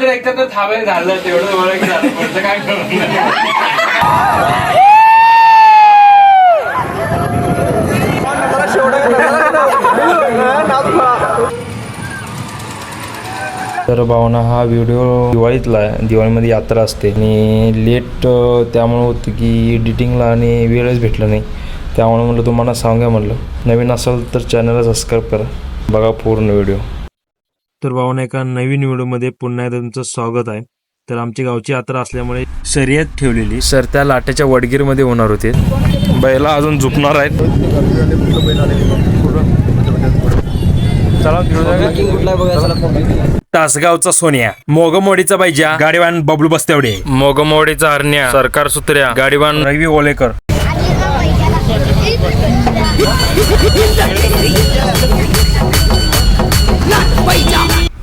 नंतर एकदा तर झालं तेवढं ओळख झालं पुढचं काय करू तर भावना हा व्हिडिओ दिवाळीतला आहे. दिवाळीमध्ये यात्रा असते. आणि लेट त्यामुळे होतं की एडिटिंगला आणि वेळच भेटला नाही. त्यामुळे म्हटलं तुम्हाला सांगा म्हटलं नवीन असाल तर चॅनलला सबस्क्राईब करा. बघा पूर्ण व्हिडिओ. तर भावना एका नवीन व्हिडिओमध्ये पुन्हा एकदा तुमचं स्वागत आहे. तर आमची गावची यात्रा असल्यामुळे शर्यत ठेवलेली. सर त्या लाटेच्या वडगीरमध्ये होणार होते. बैला अजून झुपणार आहेत. तासगावचा सोन्या मोगमोडीचा पाहिजे गाडीवान बबलू बस्तेवडे. मोगमोडीचा हरण्या सरकार सुत्र्या गाडीवान रवी ओलेकर.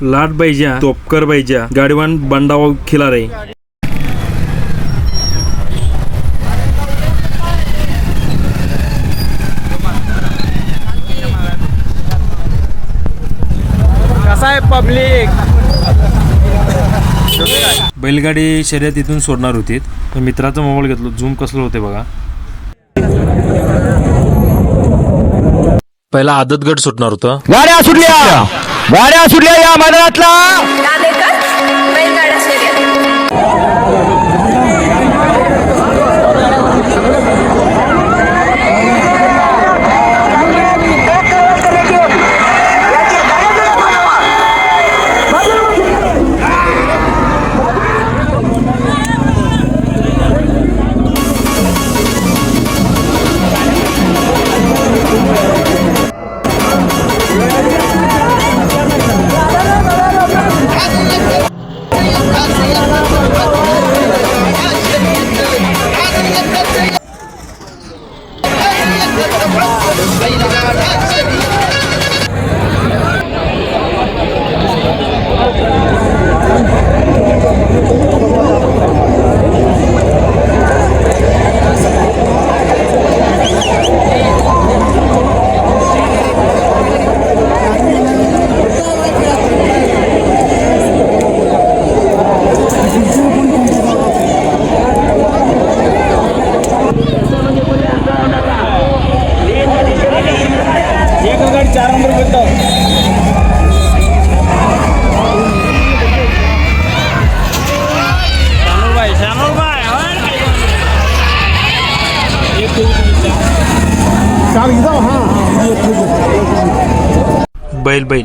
लाट बैजा तोपकर बैजा गाडीवान बंडाव खिलारे. कसा आहे पब्लिक बैलगाडी शर्यत इथून सोडणार होती. तर मित्राचा मोबाईल घेतलो. झूम कसलं होते बघा. पहिला आदत गट सुटणार होतं. गाड्या सुटल्या! गाड्या सुटल्या या मैदानातला.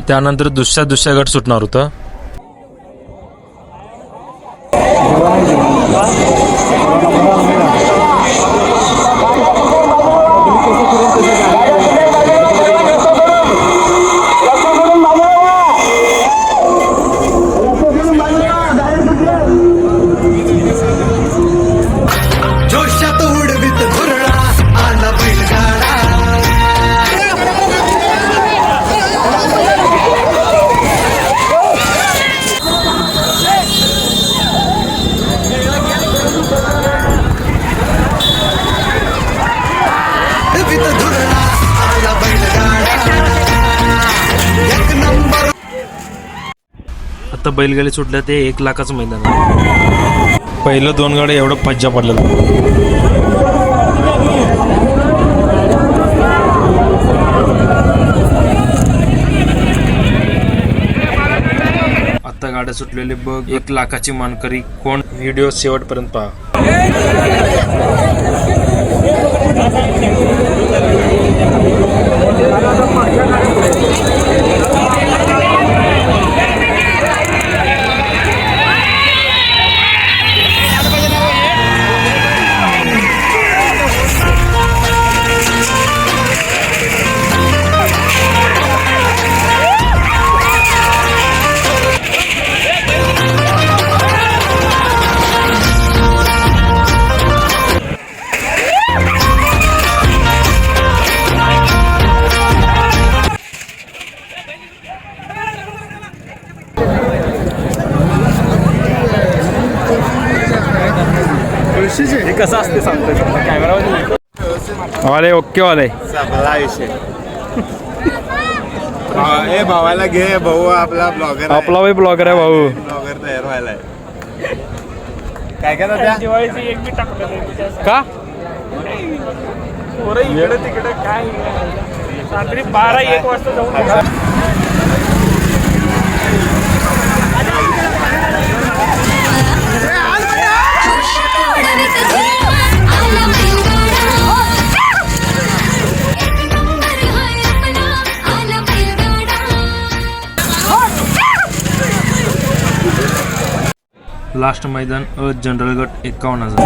त्यानंतर दुसऱ्या दुसऱ्या गट सुटणार होतं. आता बैलगाडी सुटल्या ते एक लाखाचं मैदान आहे. पहिलं दोन गाड्या एवढं पज्जा पडलेलं. आता गाड्या सुटलेले बघ एक लाखाची मानकरी कोण? व्हिडिओ शेवटपर्यंत पहा. वाले ओके वाले. विषय हे भावाला घे भाऊ आपला ब्लॉगर आपला भाई ब्लॉगर आहे भाऊ. ब्लॉगर तयार व्हायलाय काय काय दिवाळीची एक बी टाकलं का? पोरं इकडे तिकडे काय? रात्री बारा एक वाजता जाऊन लास्ट मैदान अ जनरल गट एकावन्न हजार।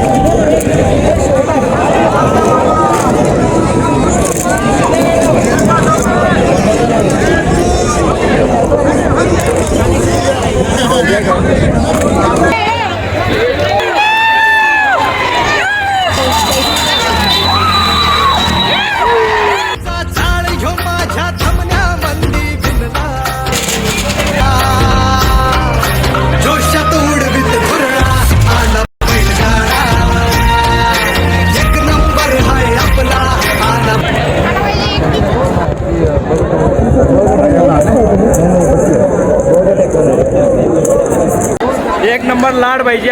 नंबर लाड पाहिजे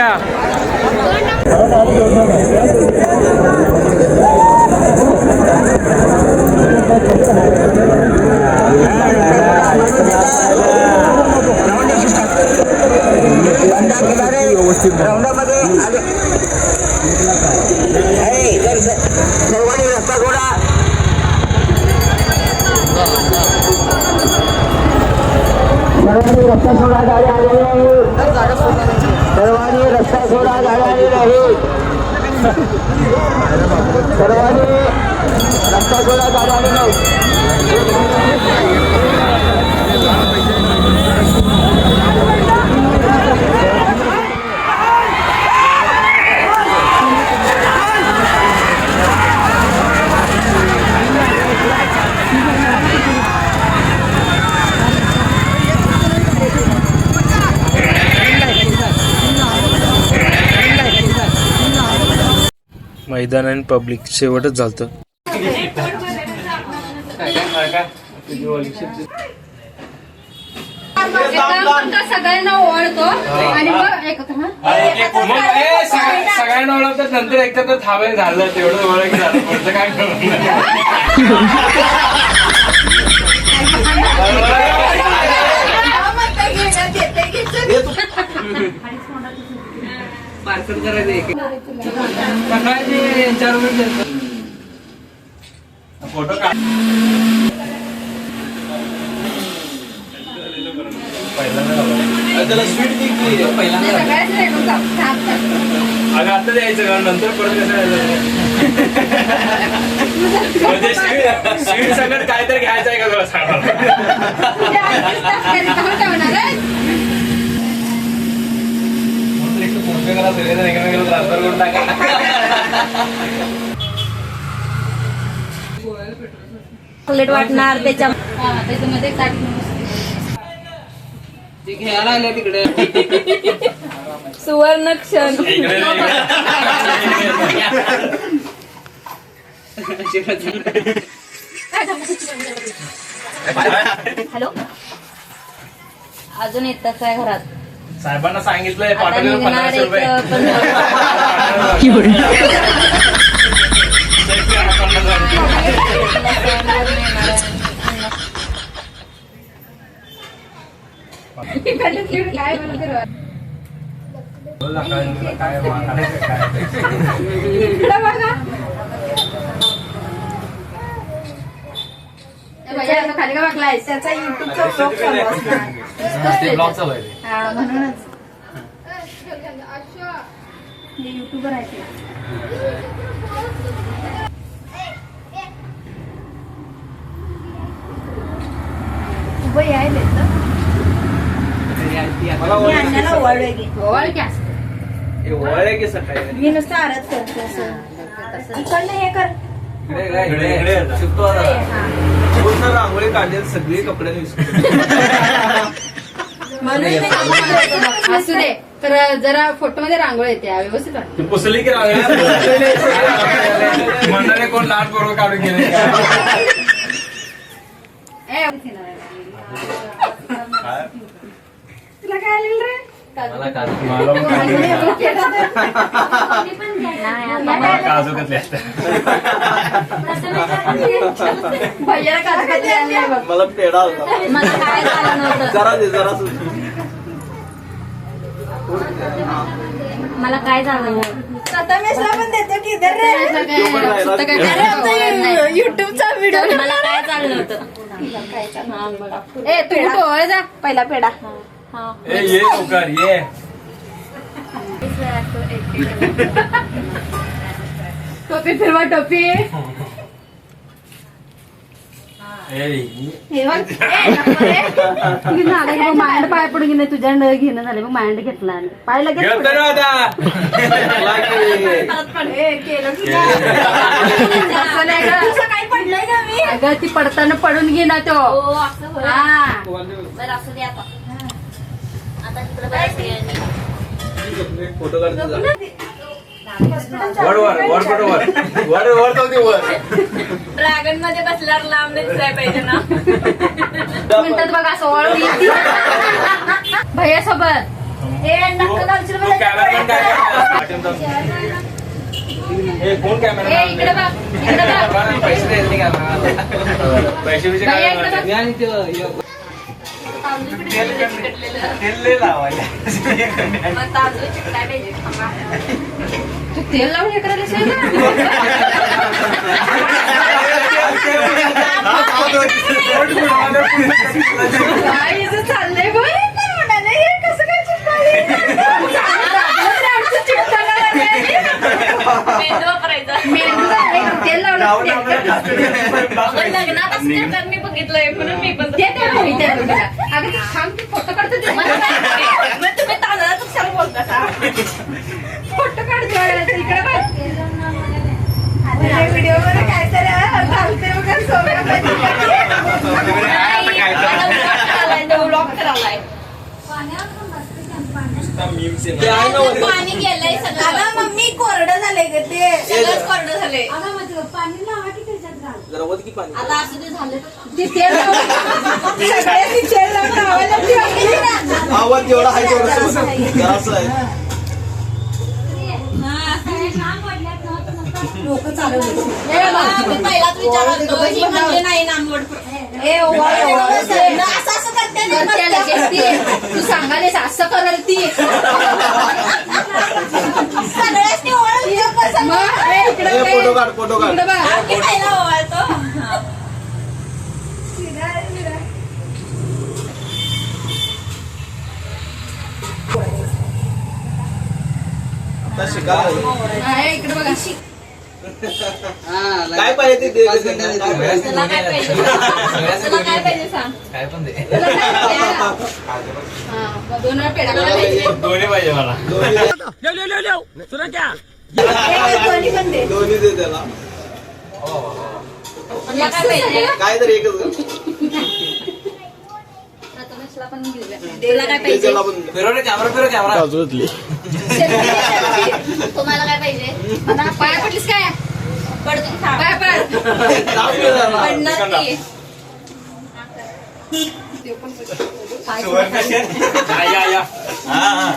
सर्वांनी रस्ता सोडा गाड्या आलेल्या आहेत सर्वांनी रस्ता सोडा गाड्या मैदान आणि पब्लिक शेवटच झालतं. सगळ्यांना ओळखतो आणि मग सगळ्यांना ओळखतात नंतर एकदा तर थांबायला झालं तेवढं ओळख झालं पुढचं काय करू फोटो काढ. अगं आता द्यायचं का नंतर परत कसं म्हणजे स्वीट स्वीट सगळं काय तर घ्यायचं आहे का तुला सांगा? फोन पे करा सगळेजण एकमेकाला ट्रान्सफर करून टाका चॉकलेट वाटणार त्याच्या त्याच्यामध्ये सुवर्ण क्षण हॅलो अजून येतात काय घरात साहेबांना सांगितलंय आता पाठवले निघणार पन्नास रुपये. काय खाली का बघलाय त्याचा युट्यूबचा ब्लॉग चालू असणार. हा म्हणूनच. युट्यूबर आहे ते. उभं यायले ना मी अण्णाला ओवाळलोय की. ओवाळ की असं. मी नुसतं आरत करते असं. इकडनं हे कर. हा. रांगोळी काढली सगळी कपडे म्हणून असू दे. तर जरा फोटो मध्ये रांगोळी येते हा, व्यवस्थित वाटतं. तू पुसली की म्हणणारे कोण लाट बरोबर काढून गेले ए, तुला काय आलेलं रे? मला काजू मला पण काजू मला काजू कतली भैयाला काजू कतली आणली आहे बघ. मला पेढा होता. मला काय झालं नव्हतं? जरा दे जरा मला काय झालं प्रथमेशला पण देतो की दे रे. अरे आमचा युट्यूबचा व्हिडिओ मला काय चाललं होतं ए तू ओळ जा. पहिला पेढा. ए ये लवकर ये टोपी फिरवा टोपी ए माइंड पाय पडून गेले. तुझ्या घेणं झाले. मग माइंड घेतला. पाय लगेच ना पडलंय ती पडताना पडून घे ना तो. हा फोटो. वर वर वर कुठं वर. वर वर जाऊ दे वर. ड्रॅगनमध्ये बसल्यावर लांब दिसायला पाहिजे ना. म्हणतात बघा असं वळून भैया सोबत हे कोण कॅमेरा इकडे बघ इकडे बघ. पैसे देत नाही का पैसे तेल लावायला. तेल लावून हे करायला काय चाललंय बघ कसं काय झालंय, तेल लावलं मी बघितलंय म्हणून मी पण ते ते माहिती आहे तुला. अगं ते थांब ते फोटो काढतो ते. तुम्ही तांदळाचं क्षण बोलता का? फोटो काढतो इकडे बघ व्हिडिओमध्ये काय तर घालते वगैरे ते आहे वर. पाणी गेलंय सगळं. मम्मी कोरडं झालंय ग ते. सगळंच कोरडं झालंय. की आता असं ते झालं लावायला ठेवली. आवाज जेवढा आहे तेवढं जरासं आहे. ए, बाबा, मी पहिलाच विचार होतो, ही म्हणजे नाही नामवड. ए, असं करते ना, करते लगेच ती. तू सांगायला असं करल ती सगळ्यासनी ओवाळ दिलं पण सगळं. मग ए, इकडं ए, काय? फोटो काढ फोटो काढ इकडं बघ. आम्ही पहिला ओवाळतो. आता शिका हा, ए, इकडं बघा काय पाहिजे ते दे- दे- दे- काय पाहिजे? तुला काय पाहिजे? तुला काय पाहिजे सांग? काय पण दे. तुला काय पाहिजे? हा, मग दोन वेळा पेढा मला खायला पाहिजे. दोन्ही पाहिजे मला. दोन्ही दे- ए, दोन्ही पण दे. दोन्ही दे त्याला. तुला काय पाहिजे? काय तर एकच कर. प्रथमेशला पण घेऊया. तुला काय ते पाहिजे? त्याला पण फिरव रे कॅमेरा फिरव कॅमेरा तुम्हाला काय पाहिजे? आता पाय पडलीस काय? पडणार हा हा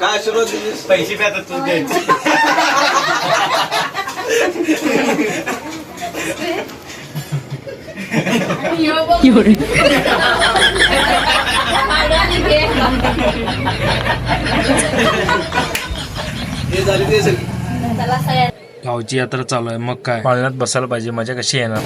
काय आशीर्वाद दिलीस पैसे प्यातात तू द्यायचे हे झाली ते सगळी. गावची यात्रा चालू आहे. मग काय? पाळण्यात बसायला पाहिजे. मजा कशी येणार?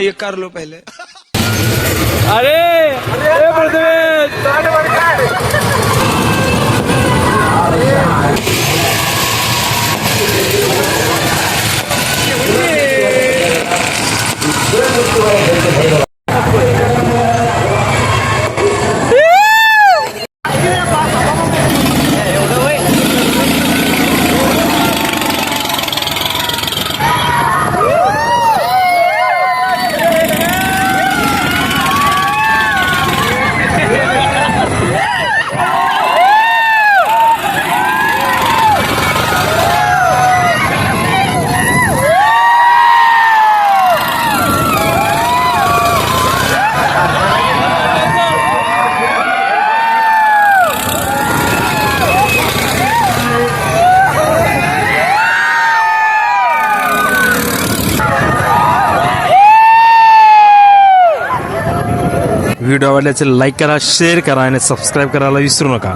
ये कर लो पहले. अरे! व्हिडिओ आवडल्याचे लाईक करा शेअर करा आणि सबस्क्राईब करायला विसरू नका.